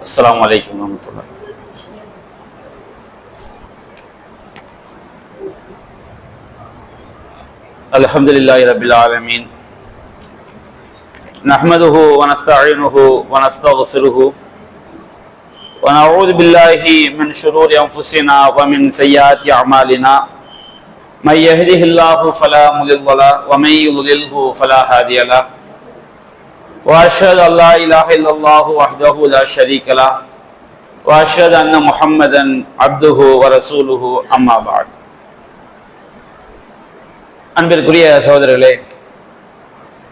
السلام عليكم ورحمة الله. الحمد لله رب العالمين. نحمده ونستعينه ونستغفره ونعوذ بالله من شرور أنفسنا ومن سيئات أعمالنا. من يهده الله فلا مضل له ومن يضلله فلا هادي له. واشهد ان لا اله الا الله وحده لا شريك له واشهد ان محمدا عبده ورسوله اما بعد அன்பிற்குரிய சகோதரர்களே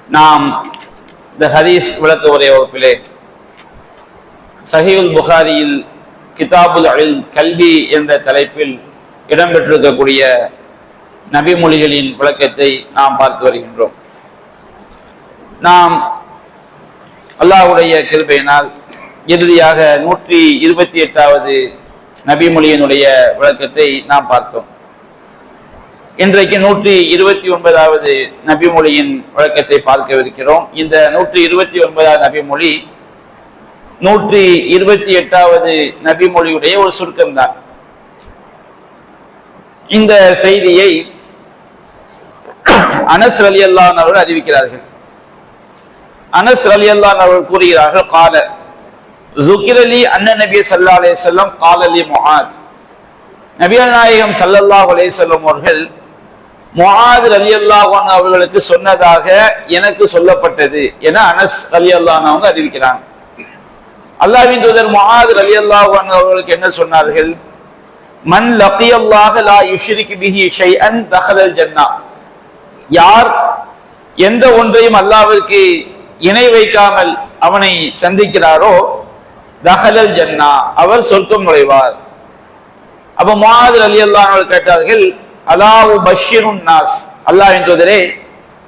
நாம் இந்த ஹதீஸ் விளக்க உரை வகுப்பிலே சஹீல் புகாரியில் கிதாபுல் அல் கல்வி என்ற தலைப்பில் இடம்பெற்றிருக்கக்கூடிய நபிமொழிகளின் விளக்கத்தை நாம் பார்த்து வருகின்றோம் நாம் அல்லாஹ்வுடைய கிருபையினால் இறுதியாக நூற்றி இருபத்தி எட்டாவது நபிமொழியினுடைய விளக்கத்தை நாம் பார்த்தோம். இன்றைக்கு நூற்றி இருபத்தி ஒன்பதாவது நபிமொழியின் வழக்கத்தை பார்க்கவிருக்கிறோம். இந்த நூற்றி இருபத்தி ஒன்பதாவது நபிமொழி நூற்றி இருபத்தி எட்டாவது நபிமொழியுடைய ஒரு சுருக்கம்தான். இந்த செய்தியை அனஸ் அலி அல்லான் அவர்கள் அறிவிக்கிறார்கள். அனஸ் அலி அல்லான் அவர்கள் கூறுகிறார்கள் கால. ஜுக்கிரலி அண்ணன் நபி சல்லா அலே செல்லம் கால் அலி மொஹாத் நபியல் நாயகம் சல்லல்லா அலே செல்லம் அவர்கள் மொஹாத் அலி அல்லாஹான் அவர்களுக்கு சொன்னதாக எனக்கு சொல்லப்பட்டது என அனஸ் அலி அல்லான் அவங்க அறிவிக்கிறாங்க. அல்லாஹ்வின் தூதர் மொஹாத் அலி அல்லாஹான் அவர்களுக்கு என்ன சொன்னார்கள்? மன் லக்கியல்லாஹ லா யுஷ்ரிக் பிஹி ஷைஅன் தஹலல் ஜன்னா. யார் எந்த ஒன்றையும் அல்லாவிற்கு இணை வைக்காமல் அவனை சந்திக்கிறாரோ? தஹலல் ஜன்னா அவர் சொர்க்கம் நுழைவார். அப்ப மாதிரி அலி அல்லாஹ் கேட்டார்கள் அலாவு பஷீரும் நாஸ். அல்லாஹ் என்றதரே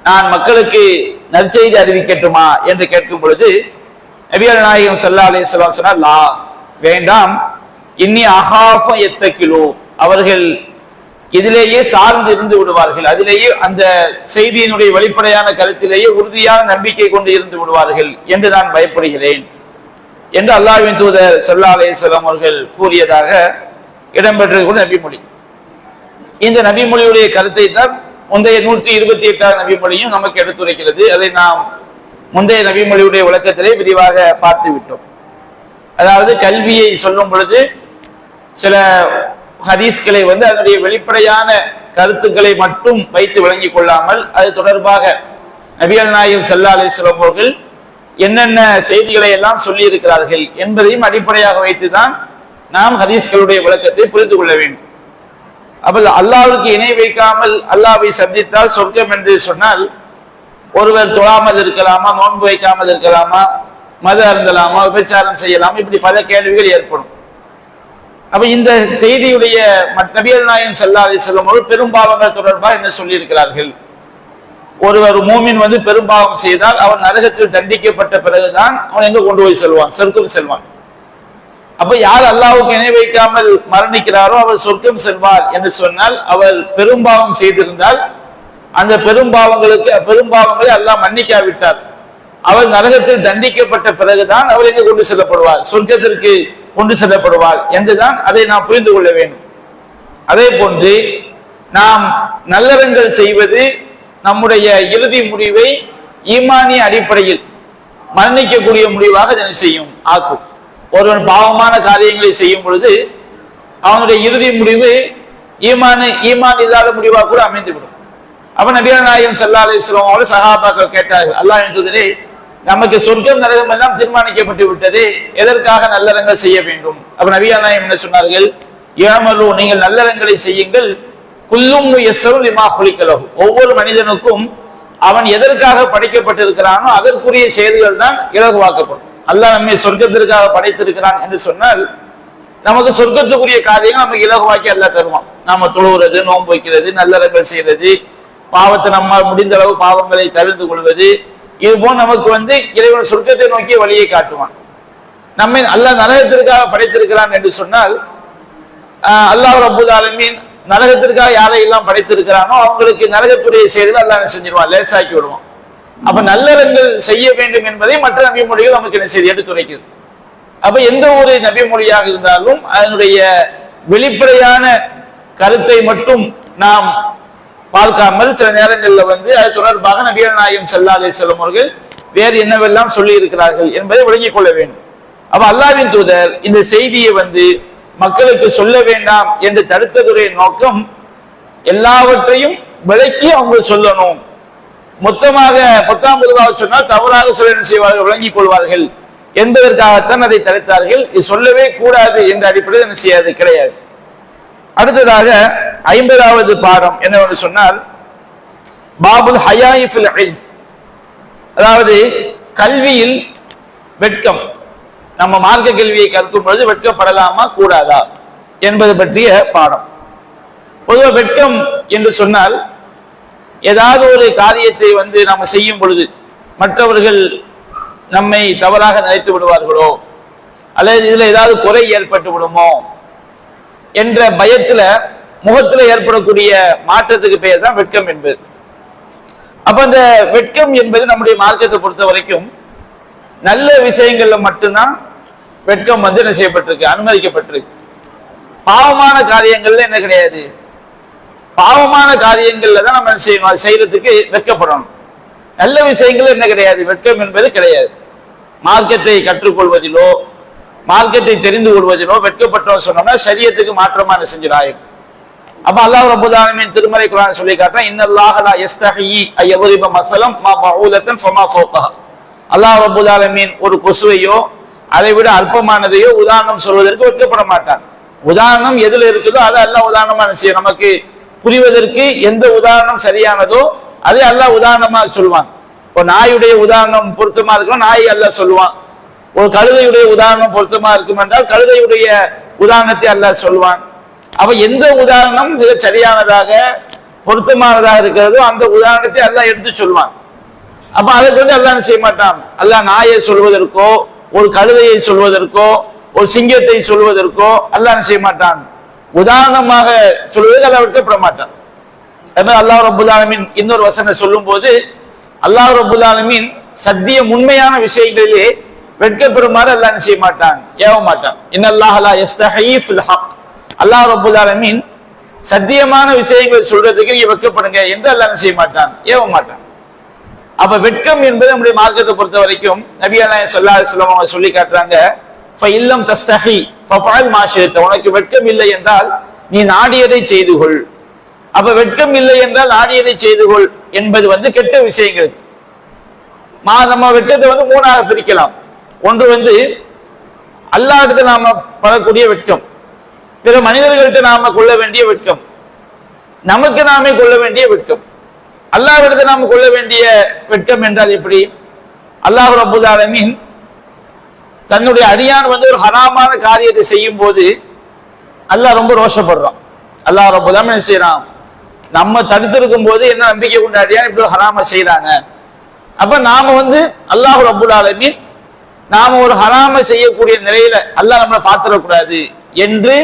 நான் மக்களுக்கு நற்செய்தி அறிவிக்கட்டுமா? என்று கேட்கும் பொழுது நபியல் நாயகம் சல்லா அலி சொன்னார் லா வேண்டாம். இன்னி அகாஃப எத்த கிலோ அவர்கள் இதிலேயே சார்ந்து இருந்து விடுவார்கள். அதிலேயே அந்த செய்தியினுடைய வெளிப்படையான கருத்திலேயே உறுதியான நம்பிக்கை கொண்டு இருந்து விடுவார்கள் என்று நான் பயப்படுகிறேன். என்று அல்லாவின் தூதர் சல்லா அலிஸ்லாம் அவர்கள் கூறியதாக இடம்பெற்றது கூட நபிமொழி இந்த நபிமொழியுடைய கருத்தை தான் முந்தைய நூற்றி இருபத்தி எட்டாம் நபிமொழியும் நமக்கு எடுத்துரைக்கிறது. அதை நாம் முந்தைய நபிமொழியுடைய விளக்கத்திலே விரிவாக பார்த்து விட்டோம் அதாவது கல்வியை சொல்லும் பொழுது சில ஹதீஸ்களை வந்து அதனுடைய வெளிப்படையான கருத்துக்களை மட்டும் வைத்து விளங்கி கொள்ளாமல் அது தொடர்பாக நபிகள் நாயம் சல்லா அலிஸ்லாம் அவர்கள் என்னென்ன செய்திகளை எல்லாம் சொல்லி இருக்கிறார்கள் என்பதையும் அடிப்படையாக வைத்துதான் நாம் ஹதீஸ்களுடைய விளக்கத்தை புரிந்து கொள்ள வேண்டும். அப்ப அல்லாவுக்கு இணை வைக்காமல் அல்லாவை சந்தித்தால் சொர்க்கம் என்று சொன்னால் ஒருவர் தொழாமல் இருக்கலாமா நோன்பு வைக்காமல் இருக்கலாமா மது அருந்தலாமா விபச்சாரம் செய்யலாமா இப்படி பல கேள்விகள் ஏற்படும். அப்ப இந்த செய்தியுடைய நபியல் நாயம் சல்லா அலி செல்லும் பெரும்பாவங்கள் தொடர்பாக என்ன சொல்லியிருக்கிறார்கள்? ஒருவர் மூமின் வந்து பெரும்பாவம் செய்தால் அவன் நரகத்தில் தண்டிக்கப்பட்ட பிறகுதான் அவன் எங்க கொண்டு போய் செல்வான்? சொர்க்கம் செல்வான். அப்ப யார் அல்லாவுக்கு இணை வைக்காமல் மரணிக்கிறாரோ அவர் சொர்க்கம் செல்வார் என்று சொன்னால் அவர் பெரும்பாவம் செய்திருந்தால் அந்த பெரும்பாவங்களுக்கு பெரும்பாவங்களை அல்லாஹ் மன்னிக்காவிட்டார். அவர் நரகத்தில் தண்டிக்கப்பட்ட பிறகுதான் அவர் எங்கு கொண்டு செல்லப்படுவார் சொர்க்கத்திற்கு கொண்டு செல்லப்படுவார் என்றுதான் அதை நாம் புரிந்து கொள்ள வேண்டும். அதே போன்று நாம் நல்லறங்கள் செய்வது நம்முடைய இறுதி முடிவை ஈமானிய அடிப்படையில் மரணிக்கக்கூடிய முடிவாக இதனை செய்யும் ஆக்கும். ஒருவன் பாவமான காரியங்களை செய்யும் பொழுது அவனுடைய இறுதி முடிவு ஈமான் ஈமான் இல்லாத முடிவாக கூட அமைந்துவிடும். அப்ப நபிகள் நாயகம் சல்லா அலிஸ்லாம் அவரோட சகாபாக்கள் கேட்டார்கள் அல்லாஹ் என்றதிலே நமக்கு சொர்க்கம் நரகம் எல்லாம் தீர்மானிக்கப்பட்டு விட்டது. எதற்காக நல்லறங்கள் செய்ய வேண்டும்? அப்ப நபியா நாயம் என்ன சொன்னார்கள்? ஏமலு நீங்கள் நல்லறங்களை செய்யுங்கள். குல்லும் இமா குளிக்கலகு ஒவ்வொரு மனிதனுக்கும் அவன் எதற்காக படைக்கப்பட்டிருக்கிறானோ அதற்குரிய செயல்கள் தான் இலகுவாக்கப்படும். அல்லாஹ் நம்மை சொர்க்கத்திற்காக படைத்திருக்கிறான் என்று சொன்னால் நமக்கு சொர்க்கத்துக்குரிய காரியங்கள் நமக்கு இலகுவாக்கி எல்லாம் தருவான். நாம தொழுகிறது நோன்பு வைக்கிறது நல்லறங்கள் செய்யறது பாவத்தை நம்ம முடிந்த அளவு பாவங்களை தவிர்த்து கொள்வது இது போல் நமக்கு வந்து இறைவன் சொர்க்கத்தை நோக்கிய வழியை காட்டுவான். நம்மை அல்லாஹ் நரகத்திற்காக படைத்திருக்கிறான் என்று சொன்னால் அல்லாஹ் ரபுல் ஆலமீன் நரகத்திற்காக யாரையெல்லாம் படைத்திருக்கிறானோ அவங்களுக்கு நரகத்துடைய செயல்கள் அல்லாஹ் செஞ்சிருவான்? லேசாக்கி விடுவான். அப்ப நல்லறங்கள் செய்ய வேண்டும் என்பதை மற்ற நபிமொழிகள் நமக்கு என்ன செய்தி எடுத்துரைக்குது. அப்ப எந்த ஒரு நபி மொழியாக இருந்தாலும் அதனுடைய வெளிப்படையான கருத்தை மட்டும் நாம் பார்க்காமல் சில நேரங்களில் வந்து அது தொடர்பாக நபிகள் நாயம் சல்லா அலிஸ்லாம் அவர்கள் வேறு என்னவெல்லாம் சொல்லி இருக்கிறார்கள் என்பதை விளங்கிக் கொள்ள வேண்டும். அப்ப அல்லாவின் தூதர் இந்த செய்தியை வந்து மக்களுக்கு சொல்ல வேண்டாம் என்று தடுத்ததுடைய நோக்கம் எல்லாவற்றையும் விளக்கி அவங்க சொல்லணும். மொத்தமாக பத்தாம் பொதுவாக சொன்னால் தவறாக சில என்ன செய்வார்கள்? விளங்கிக் கொள்வார்கள். என்பதற்காகத்தான் அதை தடுத்தார்கள். இது சொல்லவே கூடாது என்ற அடிப்படையில் என்ன செய்யாது? கிடையாது. அடுத்ததாக ஐம்பதாவது பாடம் என்னவென்று சொன்னால் பாபுல் ஹயாயிஃபில் அதாவது கல்வியில் வெட்கம். நம்ம மார்க்க கல்வியை கற்கும் பொழுது வெட்கப்படலாமா கூடாதா? என்பது பற்றிய பாடம். பொதுவாக வெட்கம் என்று சொன்னால் ஏதாவது ஒரு காரியத்தை வந்து நாம் செய்யும் பொழுது மற்றவர்கள் நம்மை தவறாக நினைத்து விடுவார்களோ அல்லது இதுல ஏதாவது குறை ஏற்பட்டு விடுமோ என்ற பயத்துல முகத்துல ஏற்படக்கூடிய மாற்றத்துக்கு பெயர் தான் வெட்கம் என்பது. அப்ப அந்த வெட்கம் என்பது நம்முடைய மார்க்கத்தை பொறுத்த வரைக்கும் நல்ல விஷயங்கள்ல மட்டும்தான் வெட்கம் வந்து என்ன செய்யப்பட்டிருக்கு? அனுமதிக்கப்பட்டிருக்கு. பாவமான காரியங்கள்ல என்ன கிடையாது? பாவமான காரியங்கள்ல தான் நம்ம என்ன செய்யணும்? அது செய்யறதுக்கு வெட்கப்படணும். நல்ல விஷயங்கள் என்ன கிடையாது? வெட்கம் என்பது கிடையாது. மார்க்கத்தை கற்றுக்கொள்வதிலோ மார்க்கத்தை தெரிந்து கொள்வதிலோ வெட்கப்பட்டோம் சொன்னோம்னா சரியத்துக்கு மாற்றமான செஞ்சிடாயிருக்கும் அப்ப அல்லாஹ் ரபுதாலமின் திருமலை குரான் சொல்லி காட்டுறேன் இன்னல்லாஹலா எஸ்தஹி ஐயபுரிப மசலம் மா பவுலத்தன் ஃபமா ஃபோகா அல்லாஹ் ரபுதாலமின் ஒரு கொசுவையோ அதை விட அற்பமானதையோ உதாரணம் சொல்வதற்கு வெட்கப்பட மாட்டான். உதாரணம் எதுல இருக்குதோ அது அல்ல உதாரணமா செய்யும் நமக்கு புரிவதற்கு எந்த உதாரணம் சரியானதோ அதை அல்ல உதாரணமா சொல்லுவான் இப்போ நாயுடைய உதாரணம் பொருத்தமா இருக்கும் நாயை அல்ல சொல்லுவான் ஒரு கழுதையுடைய உதாரணம் பொருத்தமா இருக்கும் என்றால் கழுதையுடைய உதாரணத்தை அல்ல சொல்லுவான் அப்ப எந்த உதாரணம் மிக சரியானதாக பொருத்தமானதாக இருக்கிறதோ அந்த உதாரணத்தை எல்லாம் எடுத்து சொல்வான். அப்ப அதை கொண்டு எல்லாம் செய்ய மாட்டான் அல்லாஹ் நாயை சொல்வதற்கோ ஒரு கழுதையை சொல்வதற்கோ ஒரு சிங்கத்தை சொல்வதற்கோ அல்லாஹ் செய்ய மாட்டான் உதாரணமாக சொல்வதற்கு அல்லாஹ் வெட்கப்பட மாட்டான் அதனால அல்லாஹ் ரபுல் இன்னொரு வசனம் சொல்லும் போது அல்லாஹ் ரபுல் சத்திய உண்மையான விஷயங்களிலே வெட்கப்பெறுமாறு அல்லாஹ் செய்ய மாட்டான் ஏவ மாட்டான் இன்னல்லாஹலா எஸ்தஹீஃபுல் ஹக். அல்லாஹ் ரபுல் சத்தியமான விஷயங்கள் சொல்றதுக்கு நீங்க வெட்கப்படுங்க என்று அல்லாஹ் செய்ய மாட்டான்? ஏவ மாட்டான். அப்ப வெட்கம் என்பது நம்முடைய மார்க்கத்தை பொறுத்த வரைக்கும் நபியான சொல்லாத ஸல்லல்லாஹு அவங்க சொல்லி காட்டுறாங்க ஃபஇல்லம் தஸ்தஹி ஃபஃபஅல் உனக்கு வெட்கம் இல்லை என்றால் நீ நாடியதை செய்து கொள். அப்ப வெட்கம் இல்லை என்றால் நாடியதை செய்து கொள் என்பது வந்து கெட்ட விஷயங்கள். மா நம்ம வெட்கத்தை வந்து மூணாக பிரிக்கலாம். ஒன்று வந்து அல்லாஹ்கிட்ட நாம படக்கூடிய வெட்கம். பிற மனிதர்கள்ட்ட நாம கொள்ள வேண்டிய வெட்கம். நமக்கு நாமே கொள்ள வேண்டிய வெட்கம். அல்லாவிடத்தை நாம கொள்ள வேண்டிய வெட்கம் என்றால் எப்படி? அல்லாஹ் ரப்பல் ஆலமீன் தன்னுடைய அடியான் வந்து ஒரு ஹராமான காரியத்தை செய்யும் போது அல்லாஹ் ரொம்ப ரோஷப்படுறான். அல்லாஹ் ரப்பல் என்ன செய்யறான் நம்ம தடுத்திருக்கும் போது என்ன நம்பிக்கை கொண்ட அடியான் இப்படி ஹராம செய்யறாங்க அப்ப நாம வந்து அல்லாஹ் ரப்பல் ஆலமீன் நாம ஒரு ஹராம செய்யக்கூடிய நிலையில அல்லாஹ் நம்மளை பார்த்துடக்கூடாது என்று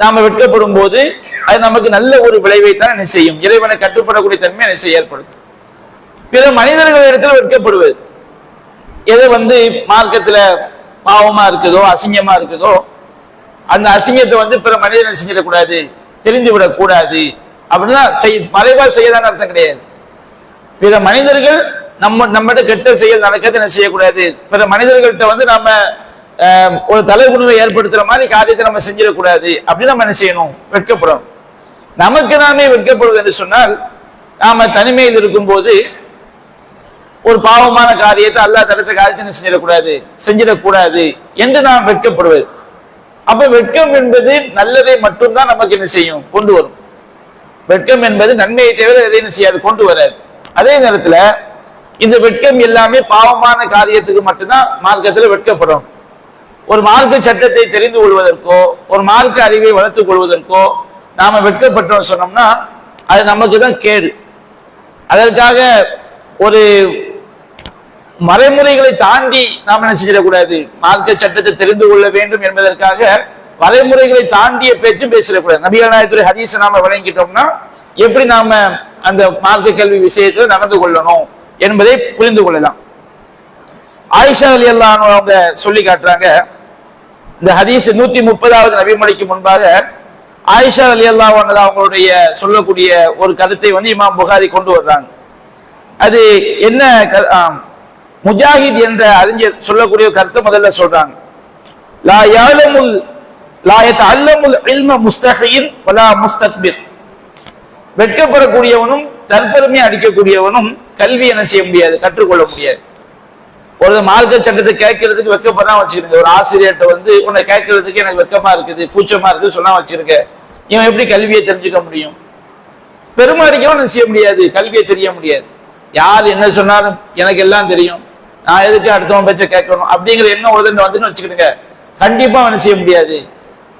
நாம வெட்கப்படும் போது அது நமக்கு நல்ல ஒரு விளைவை தான் என்ன செய்யும். இறைவனை கட்டுப்படக்கூடிய தன்மை என்ன செய்ய ஏற்படுத்தும். பிற மனிதர்களிடத்தில் வெட்கப்படுவது. எது வந்து மார்க்கத்துல பாவமா இருக்குதோ அசிங்கமா இருக்குதோ அந்த அசிங்கத்தை வந்து பிற மனிதனை செஞ்சிடக்கூடாது? தெரிந்து விடக்கூடாது அப்படின்னா செய் மறைவா செய்யதான அர்த்தம் கிடையாது. பிற மனிதர்கள் நம்ம நம்மகிட்ட கெட்ட செயல் நடக்கிறது என்ன செய்யக்கூடாது? பிற மனிதர்கள்ட்ட வந்து நம்ம ஒரு தலைகுணிவை ஏற்படுத்துற மாதிரி காரியத்தை நம்ம செஞ்சிடக்கூடாது. அப்படின்னு நம்ம என்ன செய்யணும்? வெட்கப்படணும். நமக்கு நாமே வெட்கப்படுவது என்று சொன்னால் நாம தனிமையில் இருக்கும்போது ஒரு பாவமான காரியத்தை அல்லா தடுத்த காரியத்தை என்ன செஞ்சிடக்கூடாது? செஞ்சிடக்கூடாது என்று நாம் வெட்கப்படுவது. அப்ப வெட்கம் என்பது நல்லதை மட்டும்தான் நமக்கு என்ன செய்யும்? கொண்டு வரும். வெட்கம் என்பது நன்மையை தவிர எதை என்ன செய்யாது? கொண்டு வராது. அதே நேரத்துல இந்த வெட்கம் எல்லாமே பாவமான காரியத்துக்கு மட்டும்தான் மார்க்கத்துல வெட்கப்படும். ஒரு மார்க்க சட்டத்தை தெரிந்து கொள்வதற்கோ ஒரு மார்க்க அறிவை வளர்த்துக் கொள்வதற்கோ நாம வெட்கப்பட்டோம் சொன்னோம்னா அது நமக்கு தான் கேடு. அதற்காக ஒரு மறைமுறைகளை தாண்டி நாம் என்ன செஞ்சிடக்கூடாது? மார்க்க சட்டத்தை தெரிந்து கொள்ள வேண்டும் என்பதற்காக வரைமுறைகளை தாண்டிய பேச்சும் பேசிடக்கூடாது. நபிகள் நாயகத்துறை ஹதீஸை நாம வழங்கிட்டோம்னா எப்படி நாம அந்த மார்க்க கல்வி விஷயத்துல நடந்து கொள்ளணும் என்பதை புரிந்து கொள்ளலாம். ஆயிஷா அலி அல்லாஹ் அவங்க சொல்லி காட்டுறாங்க. இந்த ஹதீஸ் நூத்தி முப்பதாவது நபிமொழிக்கு முன்பாக ஆயிஷா அலி அல்லா அவங்களுடைய சொல்லக்கூடிய ஒரு கருத்தை வந்து இமாம் புகாரி கொண்டு வர்றாங்க. அது என்ன க- முஜாஹித் என்ற அறிஞர் சொல்லக்கூடிய கருத்தை முதல்ல சொல்றாங்க. லா யாலமுல் லாயத் அல்லமுல் இல்ம முஸ்தகின் பலா முஸ்தக்பிர். வெட்கப்படக்கூடியவனும் தற்பெருமை அடிக்கக்கூடியவனும் கல்வி என்ன செய்ய முடியாது கற்றுக்கொள்ள முடியாது. ஒரு மார்க்க சட்டத்தை கேட்கறதுக்கு வெக்கப்படுறா வச்சுக்கிறீங்க ஒரு ஆசிரியர்கிட்ட வந்து உன்னை கேட்கறதுக்கு எனக்கு வெக்கமா இருக்குது பூச்சமா இருக்குது சொன்னா வச்சிருக்க இவன் எப்படி கல்வியை தெரிஞ்சுக்க முடியும்? பெருமை அடிக்கவும் செய்ய முடியாது கல்வியை தெரிய முடியாது. யார் என்ன சொன்னாலும் எனக்கு எல்லாம் தெரியும். நான் எதுக்கு அடுத்தவன் பேச்ச கேட்கணும்? அப்படிங்கிற எண்ணம் ஒரு வந்துன்னு வச்சுக்கிடுங்க கண்டிப்பா அவன் செய்ய முடியாது.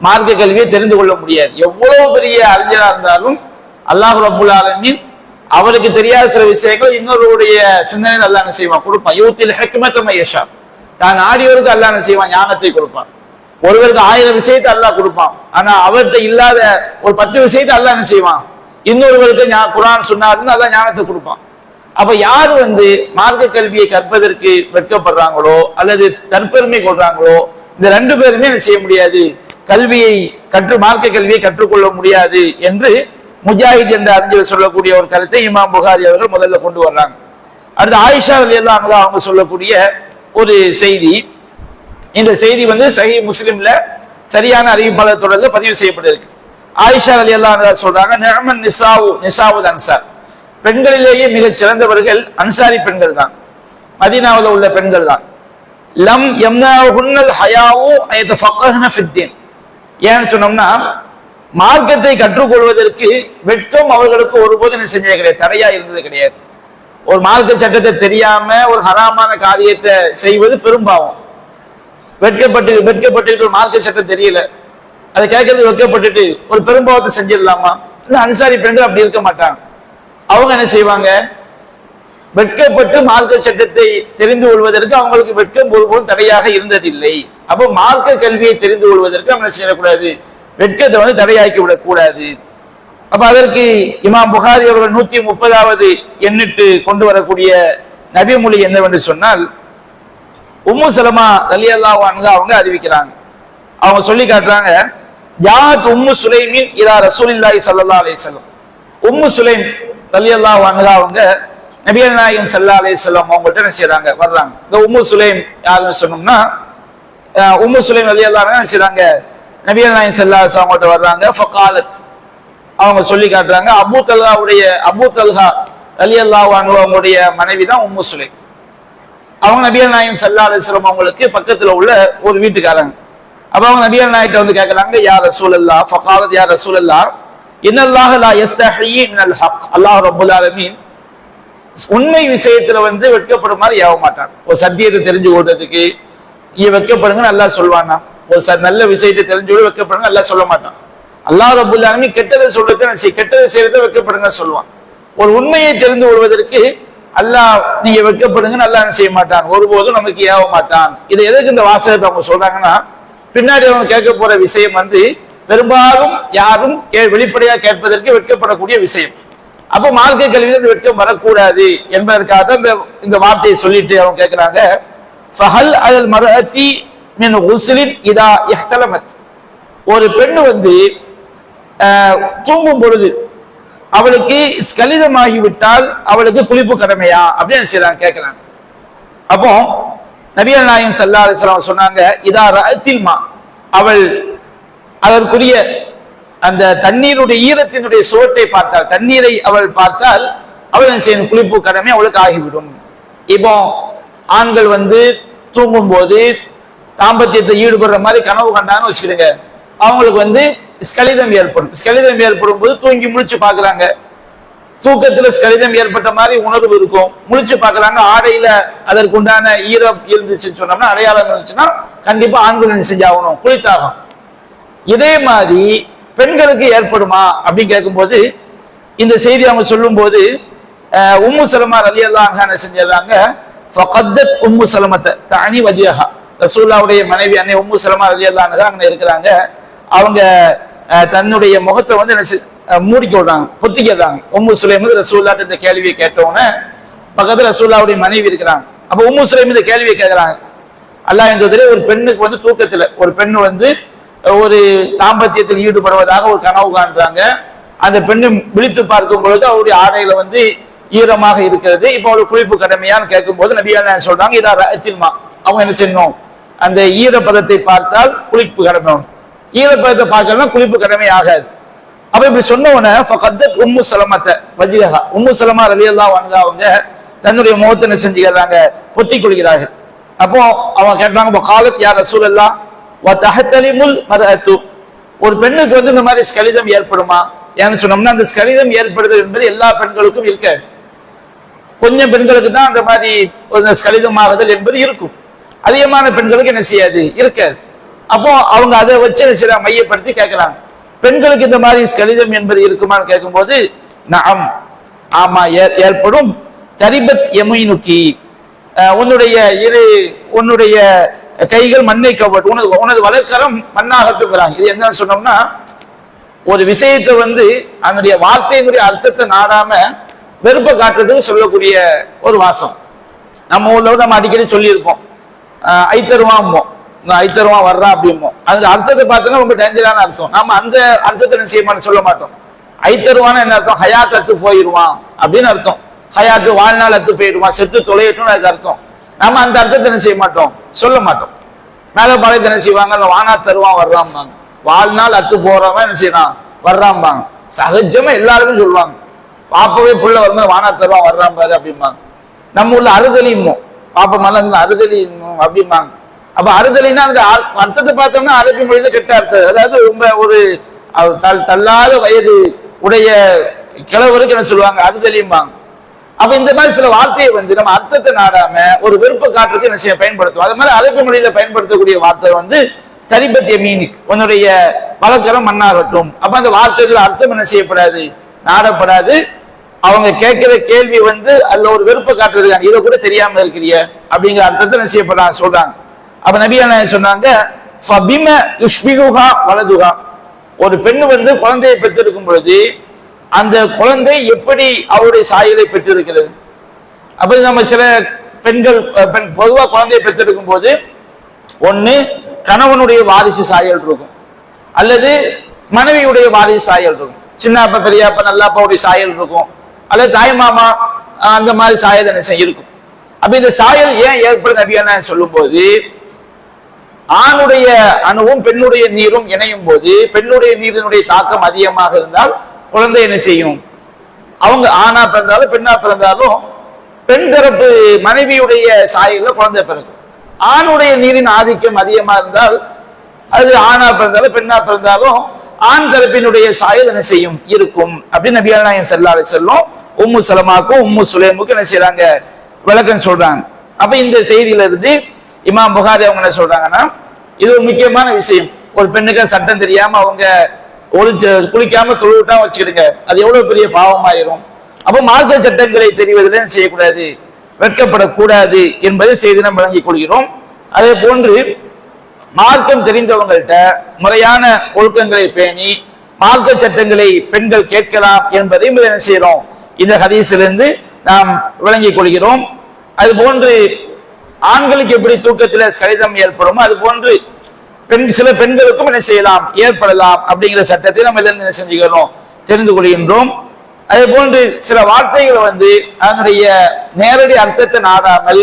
மார்க்க கல்வியை தெரிந்து கொள்ள முடியாது. எவ்வளவு பெரிய அறிஞரா இருந்தாலும் அல்லாஹ் ரபுல் ஆலமின் அவருக்கு தெரியாத சில விஷயங்கள் இன்னொருடைய சிந்தனையில் அல்லாஹ் என்ன செய்வான்? கொடுப்பான். யூத்தில் ஹெக்மத்த மையஷா தான் ஆடியோருக்கு அல்லாஹ் என்ன செய்வான்? ஞானத்தை கொடுப்பான். ஒருவருக்கு ஆயிரம் விஷயத்தை அல்லாஹ் கொடுப்பான். ஆனா அவர்கிட்ட இல்லாத ஒரு பத்து விஷயத்தை அல்லாஹ் என்ன செய்வான்? இன்னொருவருக்கு குரான் குர்ஆன் சொன்னாருன்னு அதான் ஞானத்தை கொடுப்பான். அப்ப யார் வந்து மார்க்க கல்வியை கற்பதற்கு வெட்கப்படுறாங்களோ அல்லது தற்பெருமை கொள்றாங்களோ இந்த ரெண்டு பேருமே என்ன செய்ய முடியாது? கல்வியை கற்று மார்க்க கல்வியை கற்றுக்கொள்ள முடியாது என்று முஜாஹித் என்ற அறிஞர் சொல்லக்கூடிய ஒரு கருத்தை இமாம் புகாரி அவர்கள் முதல்ல கொண்டு வர்றாங்க. அடுத்து ஆயிஷா எல்லாம் அவங்க சொல்லக்கூடிய ஒரு செய்தி. இந்த செய்தி வந்து சஹி முஸ்லிம்ல சரியான அறிவிப்பாளர் தொடர்ந்து பதிவு செய்யப்பட்டிருக்கு. ஆயிஷா அலி அல்லா சொல்றாங்க நிரமன் நிசாவு நிசாவுத் அன்சார். பெண்களிலேயே மிகச் சிறந்தவர்கள் அன்சாரி பெண்கள் தான். மதினாவில் உள்ள பெண்கள் தான். லம் எம்னா ஹயாவு ஏன்னு சொன்னோம்னா மார்க்கத்தை கற்றுக்கொள்வதற்கு வெட்கம் அவர்களுக்கு ஒருபோதும் என்ன செஞ்சது கிடையாது. தடையா இருந்தது கிடையாது. ஒரு மார்க்க சட்டத்தை தெரியாம ஒரு ஹராமான காரியத்தை செய்வது பெரும்பாவம் வெட்கப்பட்டு வெட்கப்பட்டுட்டு ஒரு மார்க்க சட்டம் தெரியல. அதை கேட்கறது வெட்கப்பட்டுட்டு ஒரு பெரும்பாவத்தை செஞ்சிடலாமா? இந்த அன்சாரி பெண்கள் அப்படி இருக்க மாட்டாங்க. அவங்க என்ன செய்வாங்க? வெட்கப்பட்டு மார்க்க சட்டத்தை தெரிந்து கொள்வதற்கு அவங்களுக்கு வெட்கம் ஒருபோதும் தடையாக இருந்ததில்லை. அப்போ மார்க்க கல்வியை தெரிந்து கொள்வதற்கு அவங்க என்ன செய்யக்கூடாது? வெட்கத்தை வந்து தடையாக்கி விடக்கூடாது. அப்ப அதற்கு இமாம் புகாரி அவர்கள் நூத்தி முப்பதாவது எண்ணிட்டு கொண்டு வரக்கூடிய நபிமொழி என்னவென்று சொன்னால் உம்மு சலமா அலி அல்லாஹ் அவங்க அறிவிக்கிறாங்க. அவங்க சொல்லி காட்டுறாங்க யாத் உம்மு சுலைமின் இதா ரசூலில்லாஹி சல்லா அலி சொல்லம் உம்மு சுலைம் அலி அல்லாஹ் அவங்க நபிகள் நாயகம் சல்லா அலி சொல்லம் அவங்கள்ட்ட என்ன செய்யறாங்க வர்றாங்க. இந்த உம்மு சுலைம் யாருன்னு சொன்னோம்னா உம்மு சுலைம் அலி அல்லாஹ் என்ன செய்யறாங்க நபியல் நாயன் செல்லா அவங்கள்ட்ட வர்றாங்க. ஃபகாலத். அவங்க சொல்லி காட்டுறாங்க. அபு தல்ஹாவுடைய அபு தல்ஹா அலி அல்லாஹ் அவங்களுடைய மனைவி தான் உம்மு சுலை அவங்க நபியல் நாயகம் செல்லா அலிஸ்லம் அவங்களுக்கு பக்கத்தில் உள்ள ஒரு வீட்டுக்காரங்க. அப்போ அவங்க நபியல் நாயத்தை வந்து கேட்குறாங்க யார் ரசூல் அல்லா ஃபகாலத் யார் ரசூல் அல்லா இன்னல்லாஹ் லா யஸ்தஹி மினல் ஹக். அல்லாஹ் ரப்பல் ஆலமீன் உண்மை விஷயத்துல வந்து வெட்கப்படுமாறு ஏவ மாட்டான். ஒரு சத்தியத்தை தெரிஞ்சு ஓடுறதுக்கு நீ வெட்கப்படுங்க நல்லா சொல்வானா? ஒரு ச- நல்ல விஷயத்தை தெரிஞ்சு வைக்கப்படுங்க அல்ல சொல்ல மாட்டான். அல்லாஹ் ரப்பல் கெட்டதை சொல்றதை செய் கெட்டதை செய்யறத வைக்கப்படுங்க சொல்லுவான். ஒரு உண்மையை தெரிந்து கொள்வதற்கு அல்லாஹ் நீங்க வெட்கப்படுங்க நல்லா செய்ய மாட்டான்? ஒருபோதும் நமக்கு ஏவ மாட்டான். இதை எதுக்கு இந்த வாசகத்தை அவங்க சொல்றாங்கன்னா பின்னாடி அவங்க கேட்க போற விஷயம் வந்து பெரும்பாலும் யாரும் கே- வெளிப்படையா கேட்பதற்கு வெட்கப்படக்கூடிய விஷயம். அப்ப மார்க்க கல்வியில் இந்த வெட்கம் வரக்கூடாது என்பதற்காக தான் இந்த இந்த வார்த்தையை சொல்லிட்டு அவங்க கேட்கிறாங்க ஃபஹல் அல் மரஅத்தி மின் உசிலின் இதா எஹ்தலமத். ஒரு பெண் வந்து தூங்கும் பொழுது அவளுக்கு ஸ்கலிதமாகிவிட்டால் அவளுக்கு குளிப்பு கடமையா? அப்படின்னு செய்யறாங்க கேட்கிறாங்க அப்போ நபியல் நாயம் சல்லா அலிஸ்லாம் சொன்னாங்க இதா ரத்தில்மா அவள் அதற்குரிய அந்த தண்ணீருடைய ஈரத்தினுடைய சுவட்டை பார்த்தால் தண்ணீரை அவள் பார்த்தால் அவள் செய்யும்? செய்யணும் குளிப்பு கடமை அவளுக்கு ஆகிவிடும். இப்போ ஆண்கள் வந்து தூங்கும் போது தாம்பத்தியத்தை ஈடுபடுற மாதிரி கனவு கண்டான்னு வச்சுக்கிடுங்க. அவங்களுக்கு வந்து ஸ்கலிதம் ஏற்படும். ஸ்கலிதம் ஏற்படும் போது தூங்கி முழிச்சு பாக்குறாங்க தூக்கத்துல ஸ்கலிதம் ஏற்பட்ட மாதிரி உணர்வு இருக்கும். முழிச்சு பாக்குறாங்க ஆடையில அதற்குண்டான ஈரம் இருந்துச்சுன்னு சொன்னோம்னா அடையாளம் இருந்துச்சுன்னா கண்டிப்பா ஆண்கள் செஞ்சாகணும்? குளித்தாகும் இதே மாதிரி பெண்களுக்கு ஏற்படுமா? அப்படின்னு கேட்கும்போது இந்த செய்தி அவங்க சொல்லும்போது போது உம்மு சலமா ரலியல்லாங்க அல்லாஹ் என்ன செஞ்சிடறாங்க? உம்மு சலமத்தை தனி வதியகா ரசூல்லாவுடைய மனைவி அன்னை உம்மு சலமா ரலி அல்லாஹ் அங்கே இருக்கிறாங்க. அவங்க தன்னுடைய முகத்தை வந்து என்ன மூடிக்க விடுறாங்க பொத்திக்கிறாங்க உம்மு சுலைம் வந்து ரசூல்லாட்ட இந்த கேள்வியை கேட்டவுடனே பக்கத்தில் ரசூல்லாவுடைய மனைவி இருக்கிறாங்க. அப்போ உம்மு சுலைம் இந்த கேள்வியை கேட்குறாங்க அல்லாஹ் என்றதிலே ஒரு பெண்ணுக்கு வந்து தூக்கத்தில் ஒரு பெண் வந்து ஒரு தாம்பத்தியத்தில் ஈடுபடுவதாக ஒரு கனவு காண்றாங்க. அந்த பெண்ணு விழித்து பார்க்கும் பொழுது அவருடைய ஆடையில வந்து ஈரமாக இருக்கிறது. இப்போ அவளுக்கு குளிப்பு கடமையான்னு கேட்கும்போது நபியா சொல்றாங்க இதான் ரத்தில்மா அவங்க என்ன செய்யணும்? அந்த ஈரப்பதத்தை பார்த்தால் குளிப்பு கடமை ஈரப்பதத்தை பார்க்கலாம் குளிப்பு கடமை ஆகாது. அப்ப இப்படி சொன்ன உடனே உம்மு சலமத்தை வஜிகா உம்மு சலமா ரலியல்லாஹு வந்து அவங்க தன்னுடைய முகத்தினை செஞ்சுக்கிறாங்க? பொத்திக் கொள்கிறார்கள் அப்போ அவங்க கேட்டாங்க காலத்து காலத் யா ரசூலல்லாஹ் வ தஹத்தலிமுல் ஒரு பெண்ணுக்கு வந்து இந்த மாதிரி ஸ்கலிதம் ஏற்படுமா? ஏன்னு சொன்னோம்னா அந்த ஸ்கலிதம் ஏற்படுதல் என்பது எல்லா பெண்களுக்கும் இருக்காது. கொஞ்சம் பெண்களுக்கு தான் அந்த மாதிரி ஒரு ஸ்கலிதமாகுதல் என்பது இருக்கும். அதிகமான பெண்களுக்கு என்ன செய்யாது? இருக்காது. அப்போ அவங்க அதை வச்சு என்ன மையப்படுத்தி கேட்கலாம் பெண்களுக்கு இந்த மாதிரி ஸ்கலிதம் என்பது இருக்குமான்னு கேட்கும்போது நாம் ஆமா ஏ- ஏற்படும். தரிபத் எமைனுக்கி உன்னுடைய இரு உன்னுடைய கைகள் மண்ணை கவட் உனது உனது வலக்கரம் மண்ணாகட்டுங்கிறாங்க இது என்ன சொன்னோம்னா ஒரு விஷயத்தை வந்து அதனுடைய வார்த்தையினுடைய அர்த்தத்தை நாடாம வெறுப்பை காட்டுறதுக்கு சொல்லக்கூடிய ஒரு வாசம். நம்ம ஊர்ல நம்ம அடிக்கடி சொல்லியிருப்போம். ஐத்தருவாம்போம் இந்த ஐத்தருவான் வர்றா அப்படிம்போம் அந்த அர்த்தத்தை பார்த்தோன்னா ரொம்ப டேஞ்சரான அர்த்தம். நம்ம அந்த அர்த்தத்தை நிச்சயமான சொல்ல மாட்டோம். ஐத்தருவானா என்ன அர்த்தம்? ஹயாத் அத்து போயிடுவான் அப்படின்னு அர்த்தம். ஹயாத்து வாழ்நாள் அத்து போயிடுவான் செத்து தொலையட்டும்னு அதுக்கு அர்த்தம். நம்ம அந்த அர்த்தத்தை என்ன செய்ய மாட்டோம்? சொல்ல மாட்டோம். மேல பாளையத்தை என்ன செய்வாங்க? அந்த வானா தருவான் வர்றாம்பாங்க. வாழ்நாள் அத்து போறவன் என்ன செய்யறான்? வர்றாம்பாங்க. சகஜமா எல்லாருக்கும் சொல்லுவாங்க. பாப்பவே புள்ள வரும்போது வானா தருவான் வர்றான் பாரு அப்படிம்பாங்க. நம்ம ஊர்ல அறுதலிமோ பாப்ப மேல அறுதலி அப்படிம்பாங்க. அப்ப அறுதலைன்னா அந்த அர்த்தத்தை பார்த்தோம்னா அரபி மொழியில கெட்ட அர்த்தம். அதாவது ரொம்ப ஒரு தள்ளாத வயது உடைய கிழவருக்கு என்ன சொல்லுவாங்க? அறுதலிம்பாங்க. அப்ப இந்த மாதிரி சில வார்த்தையை வந்து நம்ம அர்த்தத்தை நாடாம ஒரு வெறுப்பு காட்டுறது என்ன செய்ய பயன்படுத்துவோம். அது மாதிரி அரபு மொழியில பயன்படுத்தக்கூடிய வார்த்தை வந்து தரிபத்திய மீனிக் உன்னுடைய வழக்கரம் மண்ணாகட்டும். அப்ப அந்த வார்த்தைகள் அர்த்தம் என்ன செய்யப்படாது? நாடப்படாது. அவங்க கேட்கிற கேள்வி வந்து அதுல ஒரு வெறுப்பு காட்டுறதுக்கான இதை கூட தெரியாம இருக்கிறிய அப்படிங்கிற அர்த்தத்தை என்ன செய்யப்படுறாங்க சொல்றாங்க. அப்ப நபியா சொன்னாங்க? ஃபபிம யுஷ்பிகுஹா வலதுஹா. ஒரு பெண்ணு வந்து குழந்தையை பெற்றிருக்கும் பொழுது அந்த குழந்தை எப்படி அவருடைய சாயலை பெற்றிருக்கிறது? அப்ப நம்ம சில பெண்கள் பெண் பொதுவா குழந்தையை பெற்றெடுக்கும் போது ஒன்று கணவனுடைய வாரிசு சாயல் இருக்கும். அல்லது மனைவியுடைய வாரிசு சாயல் இருக்கும். சின்ன அப்பா பெரியப்பா நல்லாப்பாவுடைய சாயல் இருக்கும். அல்லது தாய் மாமா அந்த மாதிரி சாயல் செய்ய இருக்கும். அப்ப இந்த சாயல் ஏன் ஏற்படுது அப்படின்னு சொல்லும் போது ஆணுடைய அணுவும் பெண்ணுடைய நீரும் இணையும் போது பெண்ணுடைய நீரினுடைய தாக்கம் அதிகமாக இருந்தால் குழந்தை என்ன செய்யும்? அவங்க ஆணா பிறந்தாலும் பெண்ணா பிறந்தாலும் பெண் தரப்பு மனைவியுடைய சாயல்ல குழந்தை பிறக்கும். ஆணுடைய நீரின் ஆதிக்கம் அதிகமா இருந்தால் அது ஆணா பிறந்தாலும் பெண்ணா பிறந்தாலும் ஆண் தரப்பினுடைய சாயல் என்ன செய்யும்? இருக்கும். அப்படின்னு நபிகள் செல்லாத செல்லும் உம்மு சலமாக்கும் உம்மு சுலேமுக்கும் என்ன செய்யறாங்க விளக்கம் சொல்றாங்க. அப்ப இந்த செய்தியில இருந்து இமாம் புகாரி அவங்க என்ன சொல்றாங்கன்னா இது ஒரு முக்கியமான விஷயம். ஒரு பெண்ணுக்கு சட்டம் தெரியாம அவங்க ஒரு குளிக்காம தொழுவிட்டா வச்சுக்கிடுங்க. அது எவ்வளவு பெரிய பாவமாயிரும். அப்போ மார்க்க சட்டங்களை தெரிவதில் என்ன செய்யக்கூடாது? வெட்கப்படக்கூடாது என்பதை செய்தி நம்ம விளங்கிக் கொள்கிறோம். அதே போன்று மார்க்கம் தெரிந்தவங்கள்ட்ட முறையான ஒழுக்கங்களை பேணி மார்க்க சட்டங்களை பெண்கள் கேட்கலாம் என்பதையும் என்ன செய்யறோம்? இந்த ஹதீஸிலிருந்து நாம் விளங்கிக் கொள்கிறோம். அது போன்று ஆண்களுக்கு எப்படி தூக்கத்தில் கடிதம் ஏற்படுமோ அது போன்று பெண் சில பெண்களுக்கும் என்ன செய்யலாம் ஏற்படலாம் அப்படிங்கிற சட்டத்தை நம்ம இதிலிருந்து என்ன செஞ்சுக்கிறோம் தெரிந்து கொள்கின்றோம். அதே போன்று சில வார்த்தைகளை வந்து அதனுடைய நேரடி அர்த்தத்தை நாடாமல்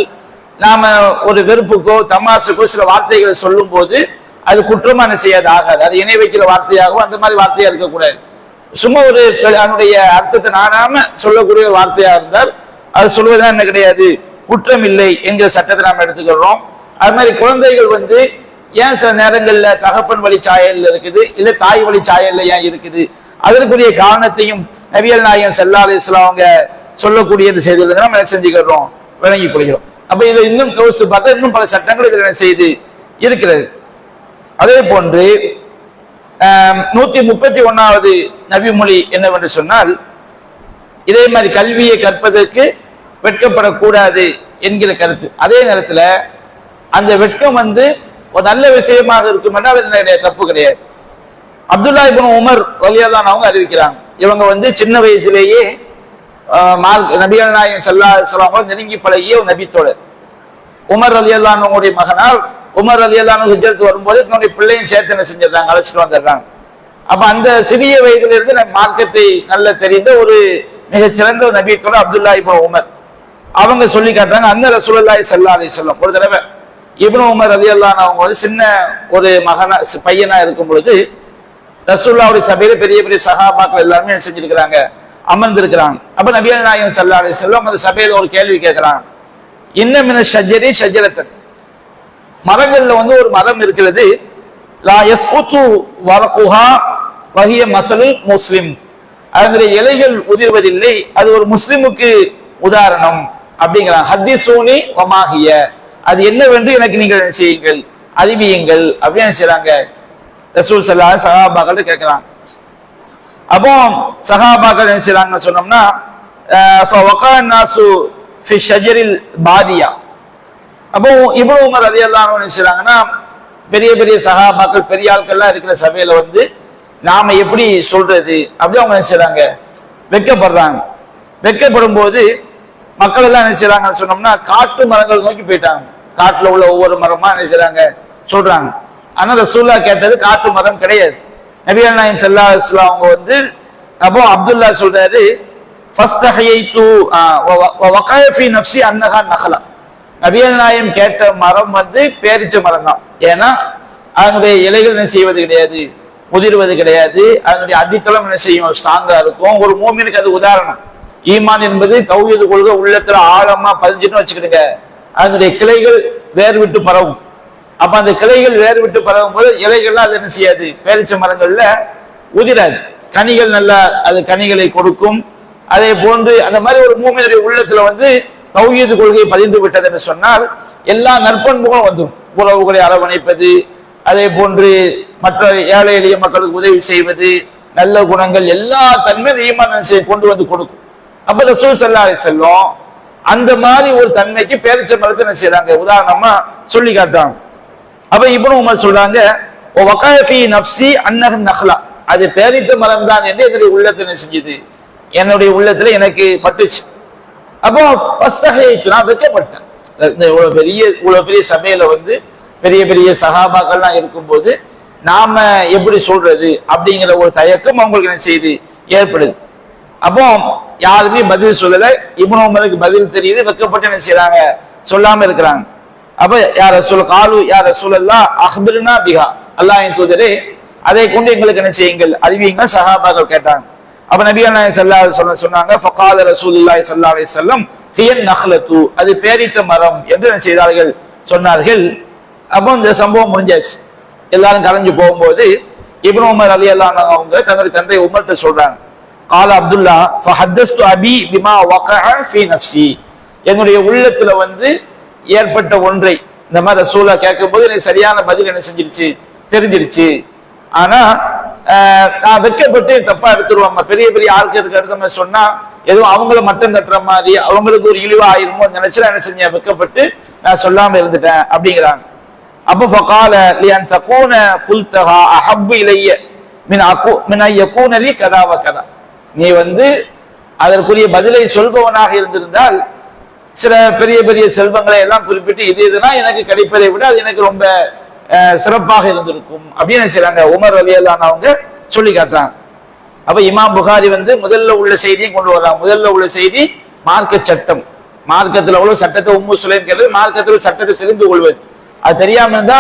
நாம ஒரு வெறுப்புக்கோ தமாசுக்கோ சில வார்த்தைகளை சொல்லும் போது அது குற்றமான செய்யாது ஆகாது. அது இணை வைக்கிற வார்த்தையாகவும் அந்த மாதிரி வார்த்தையா இருக்கக்கூடாது. சும்மா ஒரு அதனுடைய அர்த்தத்தை நாடாம சொல்லக்கூடிய வார்த்தையா இருந்தால் அது சொல்வதுதான் என்ன கிடையாது? குற்றம் இல்லை என்கிற சட்டத்தை நாம் எடுத்துக்கிறோம். அது மாதிரி குழந்தைகள் வந்து ஏன் சில நேரங்கள்ல தகப்பன் வழி சாயல்ல இருக்குது இல்ல தாய் வழி சாயல்ல ஏன் இருக்குது? அதற்குரிய காரணத்தையும் நபியல் நாயகன் செல்லா அலிஸ்லாம் அவங்க சொல்லக்கூடிய இந்த செய்தியில நம்ம என்ன செஞ்சுக்கிறோம்? விளங்கிக் கொள்கிறோம். அப்ப இதை இன்னும் யோசித்து பார்த்தா இன்னும் பல சட்டங்கள் இதில் என்ன செய்து இருக்கிறது. அதே போன்று நூத்தி முப்பத்தி ஒன்னாவது நபிமொழி என்னவென்று சொன்னால் இதே மாதிரி கல்வியை கற்பதற்கு வெட்கப்படக்கூடாது என்கிற கருத்து. அதே நேரத்தில் அந்த வெட்கம் வந்து ஒரு நல்ல விஷயமாக இருக்கும் என்றால் அதில் தப்பு கிடையாது. அப்துல்லா இபின் உமர் ரலியல்லாஹு அவங்க அறிவிக்கிறாங்க. இவங்க வந்து சின்ன வயசுலேயே ஆஹ், மார்க் நபிகள் நாயகம் சல்லா நெருங்கி பழகிய ஒரு நபித்தோழர். உமர் ரலியல்லான் அவங்களுடைய மகனால் உமர் ரதி அல்லானு ஹிஜரத்து வரும்போது தன்னுடைய பிள்ளையும் சேர்த்து என்ன செஞ்சிடறாங்க அழைச்சிட்டு வந்துடுறாங்க. அப்ப அந்த சிறிய வயதிலிருந்து இருந்து நம்ம மார்க்கத்தை நல்ல தெரிந்த ஒரு மிகச்சிறந்த ஒரு நபியத்தோட அப்துல்லா இப்போ உமர். அவங்க சொல்லி காட்டுறாங்க அந்த ரசூலாய் ஸல்லல்லாஹு அலைஹி வஸல்லம் ஒரு தடவை. இப்னு உமர் ரலியல்லாஹு அவங்க வந்து சின்ன ஒரு மகனா பையனா இருக்கும் பொழுது ரசூல்லாவுடைய சபையில பெரிய பெரிய சகாபாக்கள் எல்லாருமே என்ன செஞ்சிருக்கிறாங்க அமர்ந்திருக்கிறாங்க. அப்ப நபியல் நாயகம் ஸல்லல்லாஹு அலைஹி வஸல்லம் அந்த சபையில ஒரு கேள்வி கேட்கிறாங்க இன்னமின ஷஜரி ஷஜரத்தன் மரங்கள்ல வந்து ஒரு மரம் இருக்கிறது. லா யஸ்குத்து வரகுஹா வகிய மசலு முஸ்லிம். அதனுடைய இலைகள் உதிர்வதில்லை அது ஒரு முஸ்லிமுக்கு உதாரணம் அப்படிங்கிறாங்க. ஹத்திசூனி வமாகிய அது என்னவென்று எனக்கு நீங்கள் செய்யுங்கள் அறிவியுங்கள் அப்படின்னு செய்யறாங்க ரசூல் சல்லா சகாபாக்கள் கேட்கிறாங்க. அப்போ சகாபாக்கள் என்ன செய்யறாங்கன்னு சொன்னோம்னா பாதியா. அப்போ இவ்வளவு உமர் ரலியல்லாஹு எல்லாம் என்ன செய்றாங்கன்னா பெரிய பெரிய சகாபாக்கள் பெரிய ஆட்கள்லாம் இருக்கிற சபையில வந்து நாம எப்படி சொல்றது? அப்படி அவங்க என்ன செய்றாங்க? வெட்கப்படுறாங்க. வெட்கப்படும் போது மக்கள் எல்லாம் என்ன செய்றாங்கன்னு சொன்னோம்னா காட்டு மரங்கள் நோக்கி போயிட்டாங்க. காட்டுல உள்ள ஒவ்வொரு மரமா என்ன செய்றாங்க? சொல்றாங்க. ஆனா ரசூல்லா கேட்டது காட்டு மரம் கிடையாது. நபிகள் நாயம் செல்லா அவங்க வந்து அப்போ அப்துல்லா சொல்றாரு ஃபஸ்தஹைத்து வகாய ஃபீ நஃப்சி அன்னஹா நஹலா. நபிகள் நாயம் கேட்ட மரம் வந்து பேரிச்ச மரம் தான் ஏன்னா அதனுடைய இலைகள் என்ன செய்வது கிடையாது? முதிர்வது கிடையாது. அதனுடைய அடித்தளம் என்ன செய்யும்? ஸ்ட்ராங்கா இருக்கும். ஒரு மூமினுக்கு அது உதாரணம். ஈமான் என்பது தௌஹீது கொள்கை உள்ளத்துல ஆழமா பதிஞ்சுன்னு வச்சுக்கிடுங்க. அதனுடைய கிளைகள் வேர் விட்டு பரவும். அப்ப அந்த கிளைகள் வேர் விட்டு பரவும் போது இலைகள்லாம் அது என்ன செய்யாது? பேரிச்ச மரங்கள்ல உதிராது. கனிகள் நல்லா அது கனிகளை கொடுக்கும். அதே போன்று அந்த மாதிரி ஒரு மூமியினுடைய உள்ளத்துல வந்து தௌஹீது கொள்கை பதிந்து விட்டது என்று சொன்னால் எல்லா நற்பண்புகளும் வந்துடும் உறவுகளை அரவணைப்பது அதே போன்று மற்ற ஏழை எளிய மக்களுக்கு உதவி செய்வது நல்ல குணங்கள் எல்லா தன்மையும் ஈமான் செய்ய கொண்டு வந்து கொடுக்கும். அப்ப ரசூல் ஸல்லல்லாஹு செல்லும் அந்த மாதிரி ஒரு தன்மைக்கு பேரிச்ச மரத்தை என்ன செய்யறாங்க உதாரணமா சொல்லி காட்டாங்க அப்ப இப்னு உமர் சொல்றாங்க "ஓ நப்சி அன்னகன் நஹ்லா. அது பேரித்த மரம் தான் என்று என்னுடைய உள்ளத்தில் செஞ்சது? என்னுடைய உள்ளத்துல எனக்கு பட்டுச்சு. அப்போ ஃபஸ்தஹைத்து நான் வெட்கப்பட்டேன் இந்த இவ்வளவு பெரிய இவ்வளவு பெரிய சபையில வந்து பெரிய பெரிய சகாபாக்கள்லாம் இருக்கும்போது நாம எப்படி சொல்றது அப்படிங்கிற ஒரு தயக்கம் அவங்களுக்கு என்ன செய்து ஏற்படுது. அப்போ யாருமே பதில் சொல்லல. இப்னு உமருக்கு பதில் தெரியுது. வைக்கப்பட்டு என்ன செய்யறாங்க சொல்லாம இருக்கிறாங்க. அப்ப யார சொல்ல காலு யார சொல்லலாம் அஹ்பிர்னா பிஹா. அல்லாஹ்வின் தூதரே அதை கொண்டு எங்களுக்கு என்ன செய்யுங்கள்? அறிவியுங்க சகாபாக்கள் கேட்டாங்க. அப்ப நபிகள் சல்லா சொல்ல சொன்னாங்க ஃபகால ரசூலுல்லாஹி சல்லா அலைஹி வஸல்லம் ஹியன் நஹ்லத்து அது பேரித்த மரம் என்று செய்தார்கள்? சொன்னார்கள். அப்போ இந்த சம்பவம் முடிஞ்சாச்சு. எல்லாரும் கலைஞ்சு போகும்போது இப்னு உமர் அலி அல்லா அவங்க தன்னுடைய தந்தை உமர்ட்ட சொல்றாங்க கால அப்துல்லா ஃபஹத்தஸ்து அபி பிமா வகஅ ஃபீ நஃப்சி என்னுடைய உள்ளத்துல வந்து ஏற்பட்ட ஒன்றை இந்த மாதிரி ரசூலா கேட்கும்போது எனக்கு சரியான பதில் என்ன செஞ்சிருச்சு? தெரிஞ்சிருச்சு. ஆனா நான் வெட்கப்பட்டு தப்பா எடுத்துருவாங்க பெரிய பெரிய ஆட்களுக்கு அடுத்த மாதிரி சொன்னா எதுவும் அவங்கள மட்டம் தட்டுற மாதிரி அவங்களுக்கு ஒரு இழிவா ஆயிருமோ நினைச்சு என்ன செஞ்சேன்? வெட்கப்பட்டு நான் சொல்லாம இருந்துட்டேன் அப்படிங்கிறாங்க. அப்ப ஃபகால லியன் தகூன புல்தஹா அஹப்பு இலைய மின் அக்கு மின் யகூனலி கதாவ வ கதா. நீ வந்து அதற்குரிய பதிலை சொல்பவனாக இருந்திருந்தால் சில பெரிய பெரிய செல்வங்களை எல்லாம் குறிப்பிட்டு இது இதுனா எனக்கு கிடைப்பதை விட அது எனக்கு ரொம்ப சிறப்பாக இருந்திருக்கும் அப்படின்னு செய்யறாங்க உமர் அலியல்லான் அவங்க சொல்லி காட்டுறாங்க. அப்ப இமாம் புகாரி வந்து முதல்ல உள்ள செய்தியும் கொண்டு வர்றாங்க. முதல்ல உள்ள செய்தி மார்க்க சட்டம். மார்க்கத்துல உள்ள சட்டத்தை உம்மு சுலைம் கேட்டது மார்க்கத்தில் சட்டத்தை தெரிந்து கொள்வது. அது தெரியாம இருந்தா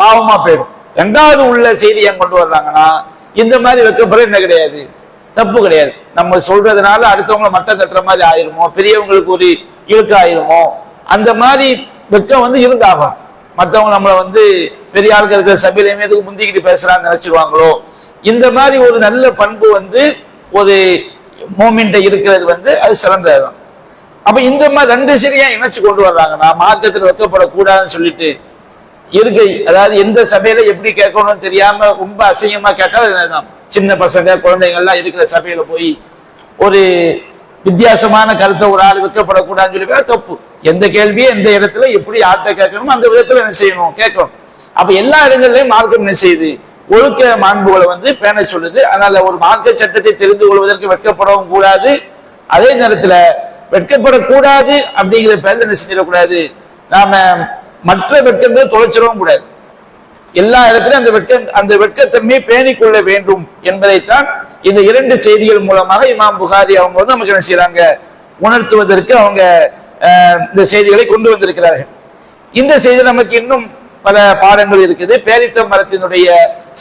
பாவமா போயிடும். ரெண்டாவது உள்ள செய்தி ஏன் கொண்டு வர்றாங்கன்னா இந்த மாதிரி வைக்கப்படுற என்ன கிடையாது? தப்பு கிடையாது. நம்ம சொல்றதுனால அடுத்தவங்களை மட்டம் தட்டுற மாதிரி ஆயிருமோ? பெரியவங்களுக்கு ஒரு இழுக்கு ஆயிருமோ அந்த மாதிரி வெக்கம் வந்து இருந்தாகும் மற்றவங்க நம்மளை வந்து பெரிய ஆளுக்கு இருக்கிற சபையிலையுமே எதுக்கு முந்திக்கிட்டு பேசுறான்னு நினைச்சிருவாங்களோ இந்த மாதிரி ஒரு நல்ல பண்பு வந்து ஒரு மூமெண்ட்டை இருக்கிறது வந்து அது சிறந்ததுதான். அப்ப இந்த மாதிரி ரெண்டு சரியா இணைச்சு கொண்டு வர்றாங்கன்னா மார்க்கத்தில் வைக்கப்படக்கூடாதுன்னு சொல்லிட்டு இருக்கை அதாவது எந்த சபையில எப்படி கேட்கணும்னு தெரியாம ரொம்ப அசிங்கமா கேட்டால் சின்ன பசங்க குழந்தைங்க எல்லாம் இருக்கிற சபையில போய் ஒரு வித்தியாசமான கருத்தை ஒரு ஆள் வைக்கப்படக்கூடாதுன்னு சொல்லி தப்பு. எந்த கேள்வியை எந்த இடத்துல எப்படி யார்கிட்ட கேட்கணுமோ அந்த விதத்துல என்ன செய்யணும்? கேட்கணும். அப்ப எல்லா இடங்கள்லயும் மார்க்கம் என்ன செய்யுது? ஒழுக்க மாண்புகளை வந்து பேண சொல்லுது. அதனால ஒரு மார்க்க சட்டத்தை தெரிந்து கொள்வதற்கு வெட்கப்படவும் கூடாது. அதே நேரத்துல வெட்கப்படக்கூடாது அப்படிங்கிற பேர்ல என்ன செஞ்சிடக்கூடாது? நாம மற்ற வெட்கங்கள் தொலைச்சிடவும் கூடாது. எல்லா இடத்துலயும் அந்த வெட்க அந்த வெட்கத்தன்மையை பேணிக் கொள்ள வேண்டும் என்பதைத்தான் இந்த இரண்டு செய்திகள் மூலமாக இமாம் புகாரி அவங்க வந்து நமக்கு என்ன செய்யறாங்க உணர்த்துவதற்கு அவங்க இந்த செய்திகளை கொண்டு வந்திருக்கிறார்கள். இந்த செய்தி நமக்கு இன்னும் பல பாடங்கள் இருக்குது. பேரித்த மரத்தினுடைய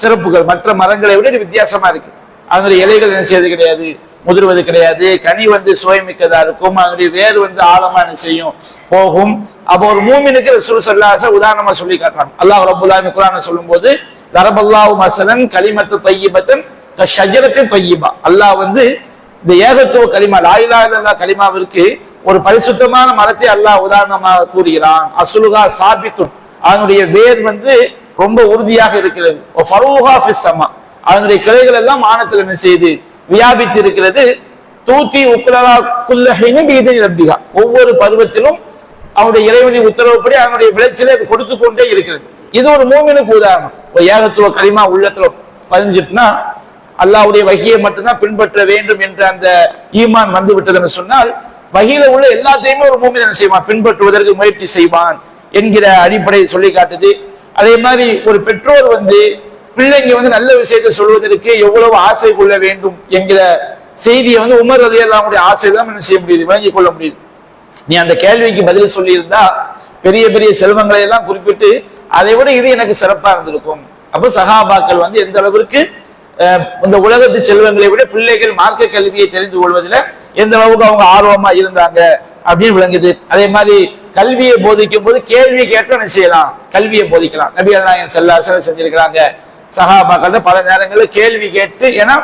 சிறப்புகள் மற்ற மரங்களை விட இது வித்தியாசமா இருக்கு. அதனுடைய இலைகள் என்ன செய்யறது கிடையாது? முதிர்வது கிடையாது. கனி வந்து சுவைமிக்கதா இருக்கும். அதனுடைய வேர் வந்து ஆழமா என்ன செய்யும்? போகும். அப்போ ஒரு மூமினுக்கு ரசூல் சல்லாச உதாரணமா சொல்லி காட்டுறாங்க. அல்லாஹ் ரபுல்லாமி குரான சொல்லும் போது தரபல்லாஹு மசலன் களிமத்து தையபத்தன் ஷஜரத்தின் தொய்யிபா அல்லாஹ் வந்து இந்த ஏகத்துவ கலிமா லாயிலா இல்லா கலிமாவிற்கு ஒரு பரிசுத்தமான மரத்தை அல்லாஹ் உதாரணமாக கூறுகிறான். அசுலுகா சாபித்துன். அதனுடைய வேர் வந்து ரொம்ப உறுதியாக இருக்கிறது. ஃபரூஹா அதனுடைய கிளைகள் எல்லாம் வானத்தில் என்ன செய்து வியாபித்து இருக்கிறது தூத்தி உக்ரலா குல்லஹினு மீது ரப்பிகா. ஒவ்வொரு பருவத்திலும் அவனுடைய இறைவனின் உத்தரவுப்படி அவனுடைய விளைச்சலை அது கொடுத்து கொண்டே இருக்கிறது. இது ஒரு மூமினுக்கு உதாரணம். ஏகத்துவ கலிமா உள்ளத்துல பதிஞ்சிட்டுனா அல்லாவுடைய வகையை மட்டும்தான் பின்பற்ற வேண்டும் என்ற அந்த ஈமான் வந்து விட்டதுன்னு சொன்னால் வகையில உள்ள எல்லாத்தையுமே ஒரு மூமி என்ன செய்வான்? பின்பற்றுவதற்கு முயற்சி செய்வான் என்கிற அடிப்படையை சொல்லி காட்டுது. அதே மாதிரி ஒரு பெற்றோர் வந்து பிள்ளைங்க வந்து நல்ல விஷயத்தை சொல்வதற்கு எவ்வளவு ஆசை கொள்ள வேண்டும் என்கிற செய்தியை வந்து உமர் ரலியல்லாஹுடைய ஆசை தான் என்ன செய்ய முடியுது? விளங்கிக் கொள்ள முடியுது. நீ அந்த கேள்விக்கு பதில் சொல்லியிருந்தா பெரிய பெரிய செல்வங்களை எல்லாம் குறிப்பிட்டு அதை விட இது எனக்கு சிறப்பா இருந்திருக்கும். அப்போ சகாபாக்கள் வந்து எந்த அளவிற்கு இந்த உலகத்து செல்வங்களை விட பிள்ளைகள் மார்க்க கல்வியை தெரிந்து கொள்வதில் எந்த அளவுக்கு அவங்க ஆர்வமா இருந்தாங்க அப்படின்னு விளங்குது. அதே மாதிரி கல்வியை போதிக்கும் போது கேள்வி கேட்க என்ன செய்யலாம்? கல்வியை போதிக்கலாம். நபி நாயன் செல்லாசன செஞ்சிருக்கிறாங்க. சகாபாக்கள் பல நேரங்களில் கேள்வி கேட்டு ஏன்னா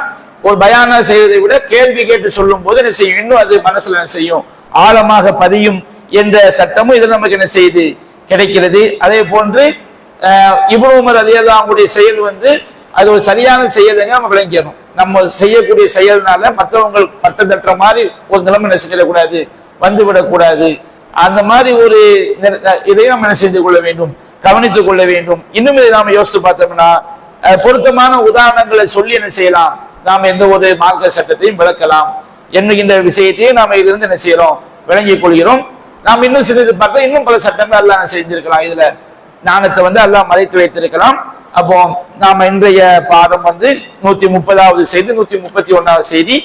ஒரு பயானா செய்வதை விட கேள்வி கேட்டு சொல்லும் போது என்ன செய்யும்? இன்னும் அது மனசுல என்ன செய்யும்? ஆழமாக பதியும் என்ற சட்டமும் இது நமக்கு என்ன செய்யுது கிடைக்கிறது. அதே போன்று இவ்வளவு அதே தான் அவங்களுடைய செயல் வந்து அது ஒரு சரியான செயலுங்க நம்ம விளங்கிடணும். நம்ம செய்யக்கூடிய செயல்னால மற்றவங்க பட்டம் தட்டுற மாதிரி ஒரு நிலைமை என்ன செஞ்சிடக்கூடாது வந்து விடக்கூடாது அந்த மாதிரி ஒரு இதையும் நம்ம என்ன செய்து கொள்ள வேண்டும்? கவனித்துக் கொள்ள வேண்டும். இன்னும் இதை நாம யோசித்து பார்த்தோம்னா அஹ், பொருத்தமான உதாரணங்களை சொல்லி என்ன செய்யலாம்? நாம் எந்த ஒரு மார்க்க சட்டத்தையும் விளக்கலாம். என்கின்ற விஷயத்தையும் நாம இதிலிருந்து என்ன செய்யறோம்? விளங்கிக் கொள்கிறோம். நாம் இன்னும் சிறிது பார்த்தா இன்னும் பல சட்டங்கள் அல்லாஹ் செஞ்சிருக்கலாம் இதுல ஞானத்தை வந்து அல்லாஹ் மறைத்து வைத்திருக்கலாம் அப்போ நாம இன்றைய பாடம் வந்து நூத்தி முப்பதாவது செய்தி நூத்தி முப்பத்தி ஒன்னாவது செய்தி.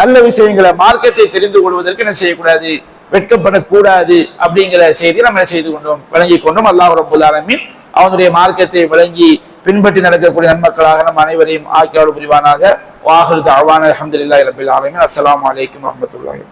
நல்ல விஷயங்களை மார்க்கத்தை தெரிந்து கொள்வதற்கு என்ன செய்யக்கூடாது? வெட்கப்படக்கூடாது அப்படிங்கிற செய்தி நம்ம என்ன செய்து கொண்டோம்? விளங்கி கொண்டோம். அல்லாஹ் ரபுல் ஆலமின் அவனுடைய மார்க்கத்தை விளங்கி பின்பற்றி நடக்கக்கூடிய நன்மக்களாக நம் அனைவரையும் ஆக்கியாடு புரிவானாக வாஹிரு அவான அலமதுல்லாஹி ரபில் ஆலமின். அஸ்லாம் வலைக்கம் வரஹ்மத்துல்லாஹி